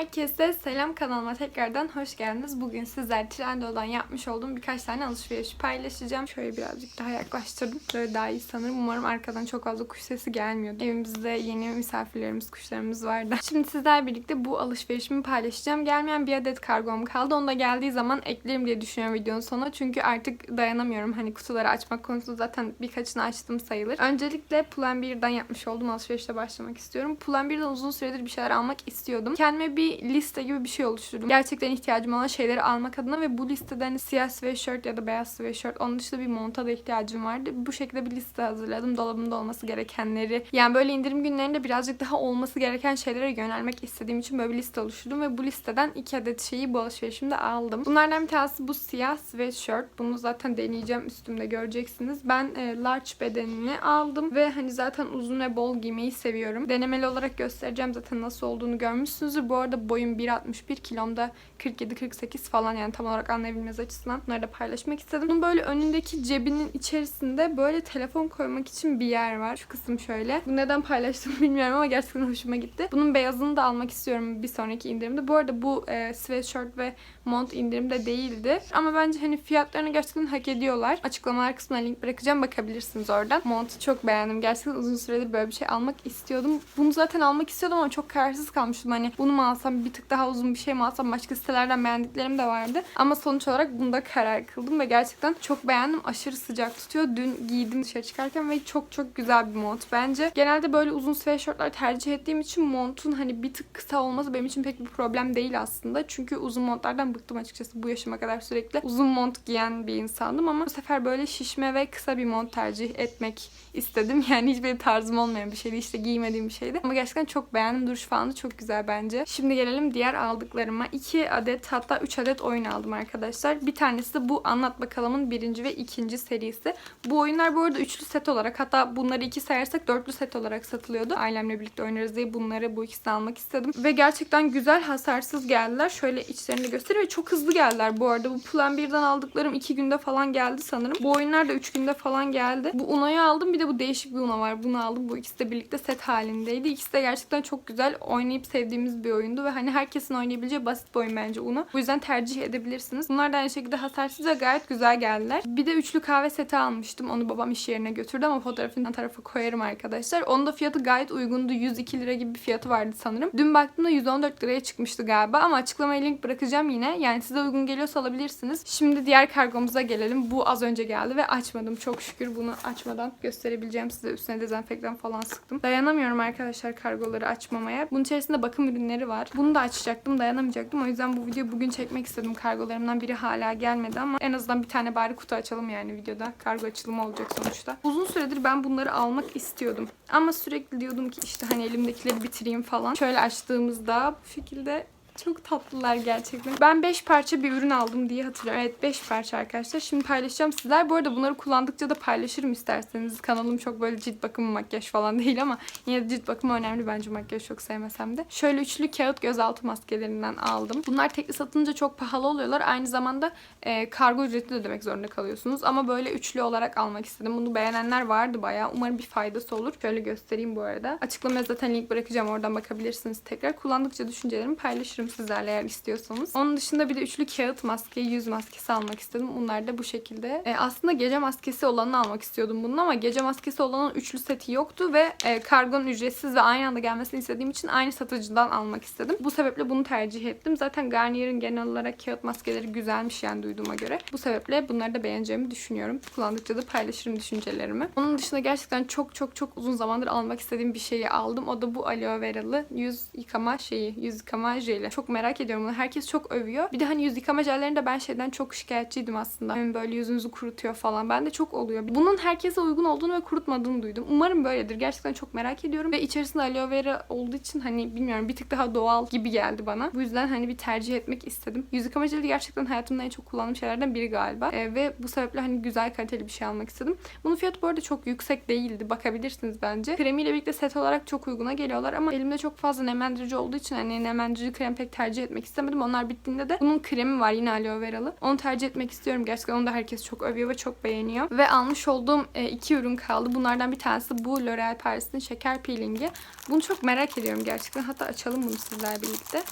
Herkese selam kanalıma tekrardan hoş geldiniz. Bugün sizler Trendyol'dan yapmış olduğum birkaç tane alışveriş paylaşacağım. Şöyle birazcık daha yaklaştırdım. Böyle daha iyi sanırım. Umarım arkadan çok fazla kuş sesi gelmiyordu. Evimizde yeni misafirlerimiz, kuşlarımız vardı. Şimdi sizler birlikte bu alışverişimi paylaşacağım. Gelmeyen bir adet kargom kaldı. Onu da geldiği zaman eklerim diye düşünüyorum videonun sonuna. Çünkü artık dayanamıyorum. Hani kutuları açmak konusunda zaten birkaçını açtım sayılır. Öncelikle Pull&Bear'dan yapmış olduğum alışverişle başlamak istiyorum. Pull&Bear'dan uzun süredir bir şeyler almak istiyordum. Kendime bir liste gibi bir şey oluşturdum. Gerçekten ihtiyacım olan şeyleri almak adına ve bu listede hani siyah sweatshirt ya da beyaz sweatshirt onun dışında bir monta da ihtiyacım vardı. Bu şekilde bir liste hazırladım. Dolabımda olması gerekenleri. Yani böyle indirim günlerinde birazcık daha olması gereken şeylere yönelmek istediğim için böyle bir liste oluşturdum ve bu listeden iki adet şeyi bu alışverişimde aldım. Bunlardan bir tanesi bu siyah sweatshirt. Bunu zaten deneyeceğim üstümde göreceksiniz. Ben e, large bedenini aldım ve hani zaten uzun ve bol giymeyi seviyorum. Denemeli olarak göstereceğim zaten nasıl olduğunu görmüşsünüzdür. Bu arada boyum 1.61 kilomda 47-48 falan yani tam olarak anlayabilmeniz açısından bunları da paylaşmak istedim. Bunun böyle önündeki cebinin içerisinde böyle telefon koymak için bir yer var. Şu kısım şöyle. Bu neden paylaştım bilmiyorum ama gerçekten hoşuma gitti. Bunun beyazını da almak istiyorum bir sonraki indirimde. Bu arada bu e, sweatshirt ve mont indirimde değildi. Ama bence hani fiyatlarını gerçekten hak ediyorlar. Açıklamalar kısmına link bırakacağım bakabilirsiniz oradan. Montu çok beğendim. Gerçekten uzun süredir böyle bir şey almak istiyordum. Bunu zaten almak istiyordum ama çok kararsız kalmıştım. Hani bunu mu alsam bir tık daha uzun bir şey mi alsam başka sitelerden beğendiklerim de vardı. Ama sonuç olarak bunda karar kıldım ve gerçekten çok beğendim. Aşırı sıcak tutuyor. Dün giydim dışarı çıkarken ve çok çok güzel bir mont bence. Genelde böyle uzun sweatshirtler tercih ettiğim için montun hani bir tık kısa olması benim için pek bir problem değil aslında. Çünkü uzun montlardan bıktım açıkçası bu yaşıma kadar sürekli uzun mont giyen bir insandım ama bu sefer böyle şişme ve kısa bir mont tercih etmek istedim. Yani hiçbir tarzım olmayan bir şeydi. işte giymediğim bir şeydi. Ama gerçekten çok beğendim. Duruş falan da çok güzel bence. Şimdi gelelim diğer aldıklarıma. 2 adet hatta 3 adet oyun aldım arkadaşlar. Bir tanesi de bu Anlat Bakalım'ın birinci ve ikinci serisi. Bu oyunlar bu arada üçlü set olarak hatta bunları iki sayarsak dörtlü set olarak satılıyordu. Ailemle birlikte oynarız diye bunları bu ikisini almak istedim. Ve gerçekten güzel hasarsız geldiler. Şöyle içlerini göstereyim. Ve çok hızlı geldiler bu arada. Bu Plan 1'den aldıklarım 2 günde falan geldi sanırım. Bu oyunlar da 3 günde falan geldi. Bu Una'yı aldım. Bir de bu değişik bir Una var. Bunu aldım. Bu ikisi de birlikte set halindeydi. İkisi de gerçekten çok güzel. Oynayıp sevdiğimiz bir oyundu ve hani herkesin oynayabileceği basit bir oyun bence Uno. Bu yüzden tercih edebilirsiniz. Bunlar da aynı şekilde hasarsız ve gayet güzel geldiler. Bir de üçlü kahve seti almıştım. Onu babam iş yerine götürdü ama fotoğrafını tarafa koyarım arkadaşlar. Onun da fiyatı gayet uygundu. 102 lira gibi bir fiyatı vardı sanırım. Dün baktığımda 114 liraya çıkmıştı galiba ama açıklamaya link bırakacağım yine. Yani size uygun geliyorsa alabilirsiniz. Şimdi diğer kargomuza gelelim. Bu az önce geldi ve açmadım. Çok şükür bunu açmadan gösterebileceğim size. Üstüne dezenfektan falan sıktım. Dayanamıyorum arkadaşlar kargoları açmamaya. Bunun içerisinde bakım ürünleri var. Bunu da açacaktım. Dayanamayacaktım. O yüzden bu videoyu bugün çekmek istedim. Kargolarımdan biri hala gelmedi ama en azından bir tane bari kutu açalım yani videoda. Kargo açılımı olacak sonuçta. Uzun süredir ben bunları almak istiyordum. Ama sürekli diyordum ki işte hani elimdekileri bitireyim falan. Şöyle açtığımızda bu şekilde çok tatlılar gerçekten. Ben 5 parça bir ürün aldım diye hatırlıyorum. Evet 5 parça arkadaşlar. Şimdi paylaşacağım sizler. Bu arada bunları kullandıkça da paylaşırım isterseniz. Kanalım çok böyle cilt bakımı makyaj falan değil ama yine de cilt bakımı önemli bence makyaj çok sevmesem de. Şöyle üçlü kağıt gözaltı maskelerinden aldım. Bunlar tekli satınca çok pahalı oluyorlar. Aynı zamanda e, kargo ücreti de ödemek zorunda kalıyorsunuz. Ama böyle üçlü olarak almak istedim. Bunu beğenenler vardı bayağı. Umarım bir faydası olur. Şöyle göstereyim bu arada. Açıklamaya zaten link bırakacağım. Oradan bakabilirsiniz tekrar. Kullandıkça düşüncelerimi paylaşırım sizlerle eğer istiyorsanız. Onun dışında bir de üçlü kağıt maske, yüz maskesi almak istedim. Bunlar da bu şekilde. E, aslında gece maskesi olanını almak istiyordum bunun ama gece maskesi olanın üçlü seti yoktu ve e, kargonun ücretsiz ve aynı anda gelmesini istediğim için aynı satıcıdan almak istedim. Bu sebeple bunu tercih ettim. Zaten Garnier'in genel olarak kağıt maskeleri güzelmiş yani duyduğuma göre. Bu sebeple bunları da beğeneceğimi düşünüyorum. Kullandıkça da paylaşırım düşüncelerimi. Onun dışında gerçekten çok çok çok uzun zamandır almak istediğim bir şeyi aldım. O da bu aloe veralı yüz yıkama şeyi, yüz yıkama jeli. Çok merak ediyorum bunu. Herkes çok övüyor. Bir de hani yüz yıkama jellerinde ben şeyden çok şikayetçiydim aslında. Hani böyle yüzünüzü kurutuyor falan. Ben de çok oluyor. Bunun herkese uygun olduğunu ve kurutmadığını duydum. Umarım böyledir. Gerçekten çok merak ediyorum. Ve içerisinde aloe vera olduğu için hani bilmiyorum bir tık daha doğal gibi geldi bana. Bu yüzden hani bir tercih etmek istedim. Yüz yıkama jeli gerçekten hayatımda en çok kullandığım şeylerden biri galiba. Ee, ve bu sebeple hani güzel kaliteli bir şey almak istedim. Bunun fiyatı bu arada çok yüksek değildi. Bakabilirsiniz bence. Kremiyle birlikte set olarak çok uyguna geliyorlar ama elimde çok fazla nemlendirici olduğu için hani nemlendirici krem pek tercih etmek istemedim. Onlar bittiğinde de bunun kremi var yine aloe veralı. Onu tercih etmek istiyorum. Gerçekten onu da herkes çok övüyor ve çok beğeniyor. Ve almış olduğum e, iki ürün kaldı. Bunlardan bir tanesi bu L'Oreal Paris'in şeker peelingi. Bunu çok merak ediyorum gerçekten. Hatta açalım bunu sizler birlikte.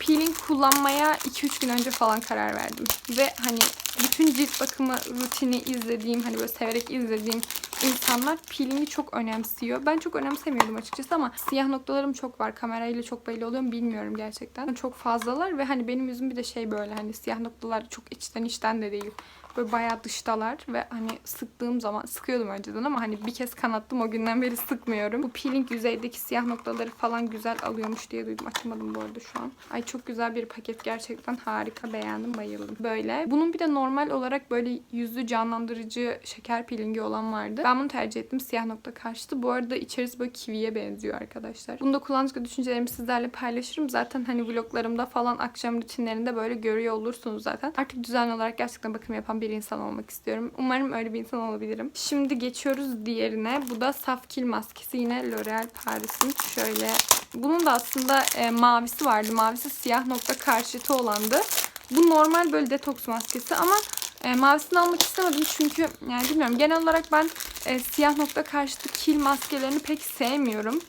peeling kullanmaya 2-3 gün önce falan karar verdim. Ve hani bütün cilt bakımı rutini izlediğim, hani böyle severek izlediğim insanlar peelingi çok önemsiyor. Ben çok önemsemiyordum açıkçası ama siyah noktalarım çok var. Kamerayla çok belli oluyor mu bilmiyorum gerçekten. Çok fazlalar ve hani benim yüzüm bir de şey böyle hani siyah noktalar çok içten içten de değil. Böyle bayağı dıştalar ve hani sıktığım zaman sıkıyordum önceden ama hani bir kez kanattım o günden beri sıkmıyorum. Bu peeling yüzeydeki siyah noktaları falan güzel alıyormuş diye duydum. Açamadım bu arada şu an. Ay çok güzel bir paket gerçekten harika beğendim bayıldım. Böyle. Bunun bir de normal olarak böyle yüzü canlandırıcı şeker peelingi olan vardı. Ben bunu tercih ettim. Siyah nokta karşıtı. Bu arada içerisi böyle kiviye benziyor arkadaşlar. Bunu da kullandıkça düşüncelerimi sizlerle paylaşırım. Zaten hani vloglarımda falan akşam rutinlerinde böyle görüyor olursunuz zaten. Artık düzenli olarak gerçekten bakım yapan bir insan olmak istiyorum. Umarım öyle bir insan olabilirim. Şimdi geçiyoruz diğerine. Bu da saf kil maskesi. Yine L'Oreal Paris'in. Şöyle. Bunun da aslında e, mavisi vardı. Mavisi siyah nokta karşıtı olandı. Bu normal böyle detoks maskesi ama e, mavisini almak istemedim çünkü yani bilmiyorum genel olarak ben e, siyah nokta karşıtı kil maskelerini pek sevmiyorum.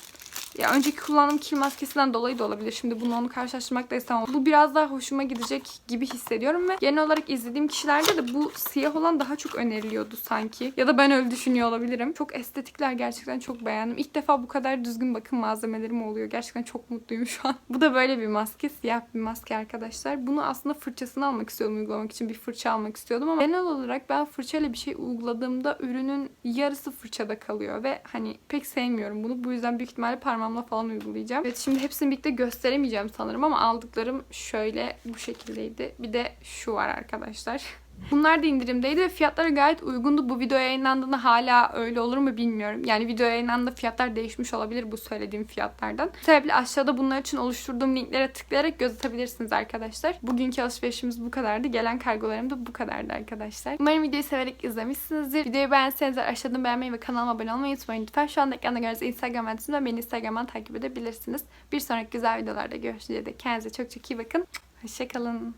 Ya önceki kullandığım kil maskesinden dolayı da olabilir. Şimdi bunu onu karşılaştırmak da istemem. Bu biraz daha hoşuma gidecek gibi hissediyorum ve genel olarak izlediğim kişilerde de bu siyah olan daha çok öneriliyordu sanki. Ya da ben öyle düşünüyor olabilirim. Çok estetikler gerçekten çok beğendim. İlk defa bu kadar düzgün bakım malzemelerim oluyor. Gerçekten çok mutluyum şu an. Bu da böyle bir maske. Siyah bir maske arkadaşlar. Bunu aslında fırçasını almak istiyordum uygulamak için. Bir fırça almak istiyordum ama genel olarak ben fırçayla bir şey uyguladığımda ürünün yarısı fırçada kalıyor ve hani pek sevmiyorum bunu. Bu yüzden büyük ihtimalle parmağımla falan uygulayacağım. Evet şimdi hepsini birlikte gösteremeyeceğim sanırım ama aldıklarım şöyle bu şekildeydi. Bir de şu var arkadaşlar. Bunlar da indirimdeydi ve fiyatları gayet uygundu. Bu video yayınlandığında hala öyle olur mu bilmiyorum. Yani video yayınlandığında fiyatlar değişmiş olabilir bu söylediğim fiyatlardan. Sebeple aşağıda bunlar için oluşturduğum linklere tıklayarak göz atabilirsiniz arkadaşlar. Bugünkü alışverişimiz bu kadardı. Gelen kargolarım da bu kadardı arkadaşlar. Umarım videoyu severek izlemişsinizdir. Videoyu beğenseniz aşağıdan beğenmeyi ve kanalıma abone olmayı unutmayın lütfen. Şu anda ekranda gördüğünüz Instagram adresim ve beni Instagram'dan takip edebilirsiniz. Bir sonraki güzel videolarda görüşünceye dek kendinize çok çok iyi bakın. Hoşçakalın.